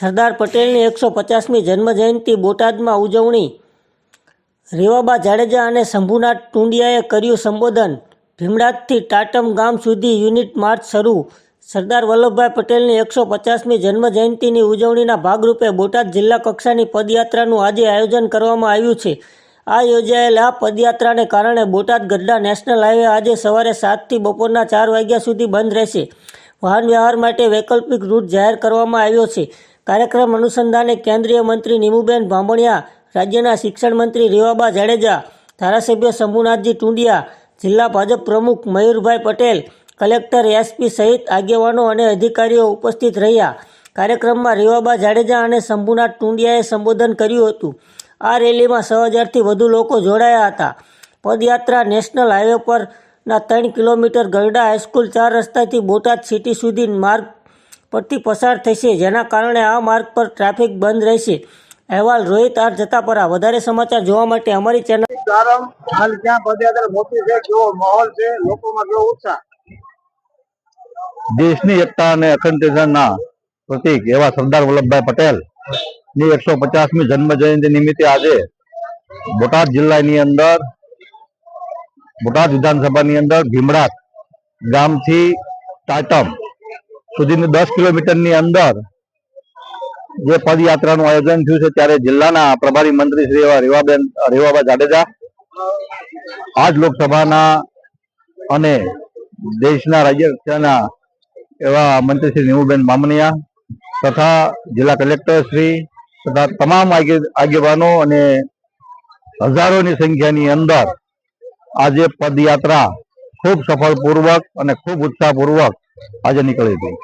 સરદાર પટેલની એકસો પચાસમી જન્મજયંતિ બોટાદમાં ઉજવણી. રેવાબા જાડેજા અને શંભુનાથ ટુંડિયાએ કર્યું સંબોધન. ભીમડાદથી ટાટમ ગામ સુધી યુનિટ માર્ચ શરૂ. સરદાર વલ્લભભાઈ પટેલની એકસો પચાસમી જન્મજયંતિની ઉજવણીના ભાગરૂપે બોટાદ જિલ્લા કક્ષાની પદયાત્રાનું આજે આયોજન કરવામાં આવ્યું છે. આ યોજાયેલ આ પદયાત્રાને કારણે બોટાદ ગઢડા નેશનલ હાઈવે આજે સવારે સાતથી બપોરના ચાર વાગ્યા સુધી બંધ રહેશે. વાહન વ્યવહાર માટે વૈકલ્પિક રૂટ જાહેર કરવામાં આવ્યો છે. કાર્યક્રમ અનુસંધાને કેન્દ્રીય મંત્રી નીમુબેન બાંભણિયા રાજ્યના શિક્ષણ મંત્રી રેવાબા જાડેજા, ધારાસભ્ય શંભુનાથજી ટુંડિયા, જિલ્લા ભાજપ પ્રમુખ મયુરભાઈ પટેલ, કલેક્ટર એસપી સહિત આગેવાનો અને અધિકારીઓ ઉપસ્થિત રહ્યા. કાર્યક્રમમાં રેવાબા જાડેજા અને શંભુનાથ ટુંડિયાએ સંબોધન કર્યું હતું. આ રેલીમાં છ હજારથી વધુ લોકો જોડાયા હતા. પદયાત્રા નેશનલ હાઈવે પરના ત્રણ કિલોમીટર ગરડા હાઈસ્કૂલ ચાર રસ્તાથી બોટાદ સિટી સુધી માર્ગ પરથી પસાર થશે જેના કારણે આ માર્ગ પર ટ્રાફિક બંધ રહેશે. અહેવાલ રોહિત આર જતાપરા. વધારે સમાચાર જોવા માટે અમારી ચેનલ ત્યાં પદયાત્રા મોટી છે કેવો માહોલ છે લોકોમાં કેવો ઉત્સાહ? દેશની એકતા અને અખંડતાના પ્રતિક એવા સરદાર વલ્લભભાઈ પટેલની એકસો પચાસમી જન્મ જયંતિ નિમિત્તે આજે બોટાદ જિલ્લાની અંદર બોટાદ વિધાનસભાની અંદર ભીમડાત ગામથી ટાટમ સુધીની દસ કિલોમીટરની અંદર જે પદયાત્રાનું આયોજન થયું છે ત્યારે જિલ્લાના પ્રભારી મંત્રી શ્રી એવા રેવાબેન, રેવાબા જાડેજા, આજ લોકસભાના અને દેશના રાજ્ય કક્ષાના એવા મંત્રી શ્રી નીમુબેન મામનિયા તથા જિલ્લા કલેક્ટર શ્રી તથા તમામ આગેવાનો અને હજારોની સંખ્યાની અંદર આજે પદયાત્રા ખૂબ સફળપૂર્વક અને ખૂબ ઉત્સાહપૂર્વક આજે નીકળી હતી.